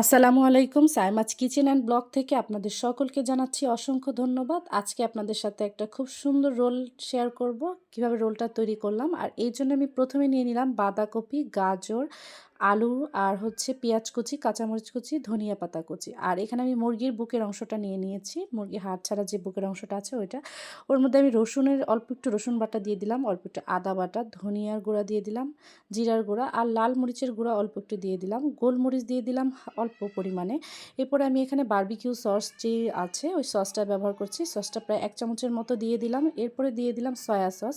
আসসালামু আলাইকুম, সাইমাজ kitchen and blog থেকে আপনাদের সকলকে জানাচ্ছি অসংখ্য ধন্যবাদ। আজকে আপনাদের সাথে একটা খুব সুন্দর রোল শেয়ার করব, কীভাবে রোলটা তৈরি করলাম। আর এই জন্য আমি প্রথমে নিয়ে নিলাম বাঁধাকপি, গাজর আলু আর হচ্ছে পেঁয়াজ কুচি, কাঁচামরিচ কুচি, ধনিয়া পাতা কুচি। আর এখানে আমি মুরগির বুকের অংশটা নিয়ে নিয়েছি। মুরগি হাড় ছাড়া যে বুকের অংশটা আছে ওইটা। ওর মধ্যে আমি রসুনের, অল্প একটু রসুন বাটা দিয়ে দিলাম, অল্প একটু আদা বাটা, ধনিয়ার গুঁড়া দিয়ে দিলাম, জিরার গুঁড়া আর লাল মরিচের গুঁড়া অল্প একটু দিয়ে দিলাম, গোলমরিচ দিয়ে দিলাম অল্প পরিমাণে। এরপরে আমি এখানে বার্বিকিউ সস যে আছে, ওই সসটা ব্যবহার করছি। সসটা প্রায় এক চামচের মতো দিয়ে দিলাম। এরপরে দিয়ে দিলাম সয়া সস।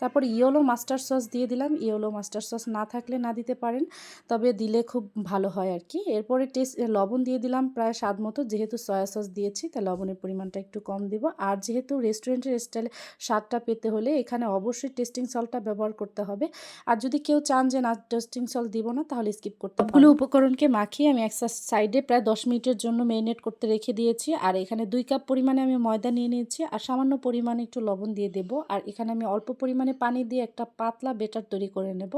তারপর ইয়েলো মাস্টার সস দিয়ে দিলাম। ইয়েলো মাস্টার সস না থাকলে না দিতে পারেন। তবে দিলে খুব ভালো হয় আর কি এরপরে টেস্ট লবণ দিয়ে দিলাম প্রায় স্বাদ মতো। যেহেতু সয়া সস দিয়েছি, তাই লবণের পরিমাণটা একটু কম দিব। আর যেহেতু রেস্টুরেন্টের স্টাইলে স্বাদটা পেতে হলে এখানে অবশ্যই টেস্টিং সল্টটা ব্যবহার করতে হবে। আর যদি কেউ চান যে না, টেস্টিং সল্ট দিব না, তাহলে স্কিপ করতে সবগুলো উপকরণকে মাখিয়ে আমি এক সাইডে প্রায় দশ মিনিটের জন্য মেরিনেট করতে রেখে দিয়েছি। আর এখানে দুই কাপ পরিমাণে আমি ময়দা নিয়ে নিয়েছি। আর সামান্য পরিমাণে একটু লবণ দিয়ে দেব। আর এখানে আমি অল্প পরিমাণে পানি দিয়ে একটা পাতলা বেটার তৈরি করে নেব।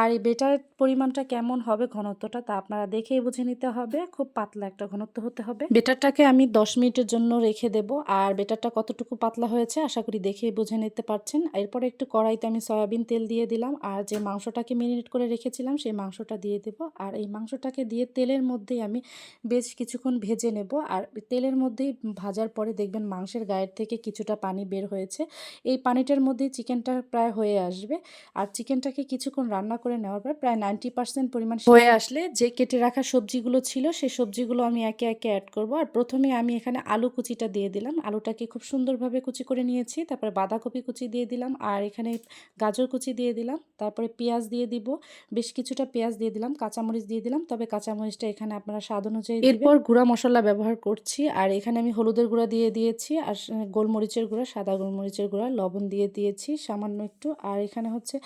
আর এই বেটার পরিমাণটা কেমন হবে ঘনত্বটা তা আপনারা দেখেই বুঝে নিতে হবে। খুব পাতলা একটা ঘনত্ব হতে হবে। বেটারটাকে আমি দশ মিনিটের জন্য রেখে দেব। আর বেটারটা কতটুকু পাতলা হয়েছে আশা করি দেখেই বুঝে নিতে পারছেন। এরপরে একটু কড়াইতে আমি সয়াবিন তেল দিয়ে দিলাম। আর যে মাংসটাকে মেরিনেট করে রেখেছিলাম সেই মাংসটা দিয়ে দেব। আর এই মাংসটাকে দিয়ে তেলের মধ্যেই আমি বেশ কিছুক্ষণ ভেজে নেব। আর তেলের মধ্যেই ভাজার পরে দেখবেন মাংসের গায়ের থেকে কিছুটা পানি বের হয়েছে। এই পানিটার মধ্যেই চিকেনটা প্রায় হয়ে আসবে। আর চিকেনটাকে কিছুক্ষণ রান্না করে নেওয়ার পর প্রায় নাইনটি পার্সেন্ট পরিমাণ হয়ে আসলে যে কেটে রাখা সবজিগুলো ছিল সেই সবজিগুলো আমি একে একে অ্যাড করব। আর প্রথমে আমি এখানে আলু কুচিটা দিয়ে দিলাম। আলুটাকে খুব সুন্দরভাবে কুচি করে নিয়েছি তারপরে বাঁধাকপি কুচি দিয়ে দিলাম আর এখানে গাজর কুচি দিয়ে দিলাম তারপরে পেঁয়াজ দিয়ে দিব বেশ কিছুটা পেঁয়াজ দিয়ে দিলাম কাঁচামরিচ দিয়ে দিলাম। তবে কাঁচামরিচটা এখানে আপনারা স্বাদ অনুযায়ী এরপর গুঁড়া মশলা ব্যবহার করছি আর এখানে আমি হলুদের গুঁড়া দিয়ে দিয়েছি আর গোলমরিচের গুঁড়া সাদা গোলমরিচের গুঁড়া লবণ দিয়ে দিয়েছি সামান্য একটু। আর এখানে হচ্ছে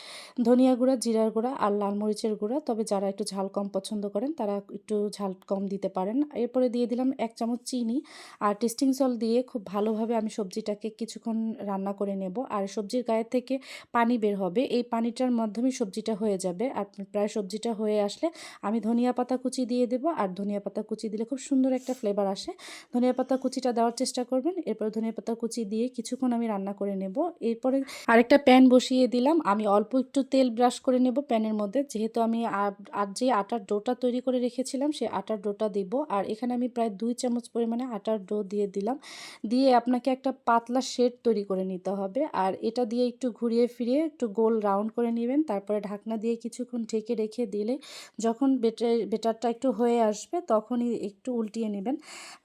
ধনিয়া গুঁড়া জিরার গুঁড়া আর লাল মরিচের গুঁড়া। তবে যারা একটু ঝাল কম পছন্দ করেন, তারা একটু ঝাল কম দিতে পারেন। এরপরে দিয়ে দিলাম এক চামচ চিনি আর টেস্টিং সল দিয়ে খুব ভালোভাবে আমি সবজিটাকে কিছুক্ষণ রান্না করে নেব। আর সবজির গায়ে থেকে পানি বের হবে। এই পানিটার মাধ্যমে সবজিটা হয়ে যাবে। আর প্রায় সবজিটা হয়ে আসলে আমি ধনিয়া পাতা কুচি দিয়ে দেব। আর ধনিয়া পাতা কুচি দিলে খুব সুন্দর একটা ফ্লেভার আসে। ধনিয়া পাতা কুচিটা দেওয়ার চেষ্টা করবেন। এরপর ধনিয়া পাতা কুচি দিয়ে কিছুক্ষণ আমি রান্না করে নেব। এরপরে আরেকটা প্যান বসিয়ে দিলাম। আমি অল্প একটু তেল ব্রাশ করে নেব প্যানের মধ্যে। যেহেতু আমি আর যে আটার ডোটা তৈরি করে রেখেছিলাম সেই আটার ডোটা দিব। আর এখানে আমি প্রায় দুই চামচ পরিমাণে আটার ডো দিয়ে দিলাম। দিয়ে আপনাকে একটা পাতলা শেড তৈরি করে নিতে হবে। আর এটা দিয়ে একটু ঘুরিয়ে ফিরিয়ে একটু গোল রাউন্ড করে নেবেন। তারপরে ঢাকনা দিয়ে কিছুক্ষণ ঢেকে রেখে দিলে যখন বেটার, বেটারটা একটু হয়ে আসবে, তখনই একটু উল্টিয়ে নেবেন।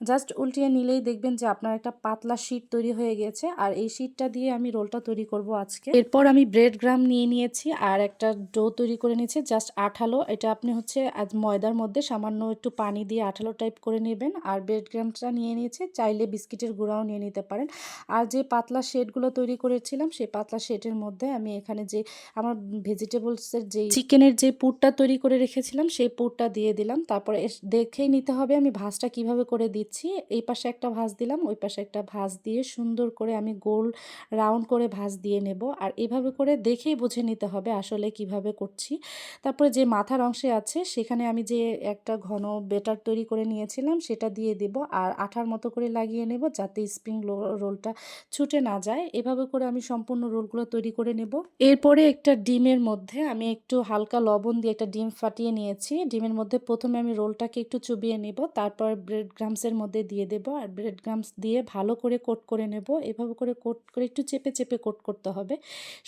জাস্ট উল্টিয়ে নিলেই দেখবেন যে আপনার একটা পাতলা শীট তৈরি হয়ে গেছে। আর এই শীটটা দিয়ে আমি রোলটা তৈরি করব আজকে। এরপর আমি ব্রেড গ্রাম নিয়ে নিয়েছি। আর একটা ডো তৈরি করে নিয়েছি, জাস্ট আঠালো এটা আপনি হচ্ছে আজ ময়দার মধ্যে সামান্য একটু পানি দিয়ে আঠালো টাইপ করে নেবেন। আর ব্রেড গ্রামটা নিয়ে নিয়েছে, চাইলে বিস্কিটের গুঁড়াও নিয়ে নিতে পারেন। আর যে পাতলা শেডগুলো তৈরি করেছিলাম সেই পাতলা শেডের মধ্যে আমি এখানে যে আমার ভেজিটেবলসের যে চিকেনের যে পুরটা তৈরি করে রেখেছিলাম, সেই পুরটা দিয়ে দিলাম। তারপরে দেখেই নিতে হবে আমি ভাজটা কীভাবে করে দিচ্ছি। এই পাশে একটা ভাজ দিলাম, ওই পাশে একটা ভাজ দিয়ে সুন্দর করে আমি গোল রাউন্ড করে ভাজ দিয়ে নেব। আর এভাবে করে দেখেই বুঝে নিতে হবে আসলে কীভাবে করছি। তারপরে যে মাথার অংশে আছে, সেখানে আমি যে একটা ঘন বেটার তৈরি করে নিয়েছিলাম, সেটা দিয়ে দেব আর আঠার মতো করে লাগিয়ে নেব যাতে স্প্রিং রোলটা ছুটে না যায়। এভাবে করে আমি সম্পূর্ণ রোলগুলো তৈরি করে নেব। এরপরে একটা ডিমের মধ্যে আমি একটু হালকা লবণ দিয়ে একটা ডিম ফাটিয়ে নিয়েছি। ডিমের মধ্যে প্রথমে আমি রোলটাকে একটু চুবিয়ে নেব, তারপর ব্রেড গ্রামসের মধ্যে দিয়ে দেব আর ব্রেড গ্রামস দিয়ে ভালো করে কোট করে নেব। এভাবে করে কোট করে একটু চেপে চেপে কোট করতে হবে।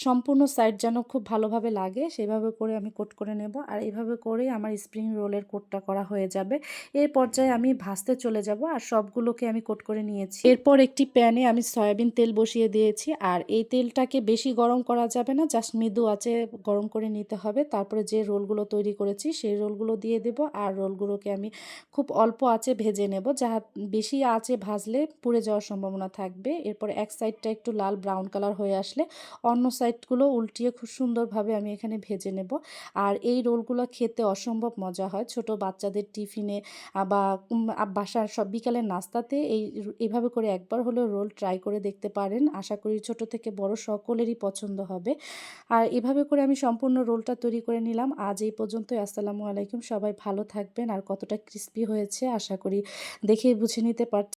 সম্পূর্ণ সাইড যেন খুব ভালোভাবে লাগে, সেভাবে করে আমি কোট করে নেব। আর এভাবে করেই আমার স্প্রিং রোলের কোটটা করা হয়ে যাবে। এই পর্যায়ে আমি ভাজতে চলে যাব আর সবগুলোকে আমি কোট করে নিয়েছি। এরপর একটি প্যানে আমি সয়াবিন তেল বসিয়ে দিয়েছি আর এই তেলটাকে বেশি গরম করা যাবে না জাস্ট মৃদু আছে গরম করে নিতে হবে। তারপরে যে রোলগুলো তৈরি করেছি সেই রোলগুলো দিয়ে দেব আর রোলগুলোকে আমি খুব অল্প আঁচে ভেজে নেব, যাহা বেশি আঁচে ভাজলে পুড়ে যাওয়ার সম্ভাবনা থাকবে। এরপর এক সাইডটা একটু লাল ব্রাউন কালার হয়ে আসলে অন্য সাইডগুলো উল্টিয়ে খুব সুন্দরভাবে আমি এখানে ভেজে নেব। আর এই রোলগুলো রোলগুলো খেতে অসম্ভব মজা হয় ছোট বাচ্চাদের টিফিনে বা বাসার সব বিকালের নাস্তাতে এই এভাবে করে একবার হলেও রোল ট্রাই করে দেখতে পারেন। আশা করি ছোট থেকে বড় সকলেরই পছন্দ হবে। আর এভাবে করে আমি সম্পূর্ণ রোলটা তৈরি করে নিলাম। আজ এই পর্যন্তই। আসসালামু আলাইকুম। সবাই ভালো থাকবেন। আর কতটা ক্রিস্পি হয়েছে, আশা করি দেখেই বুঝে নিতে পারছেন।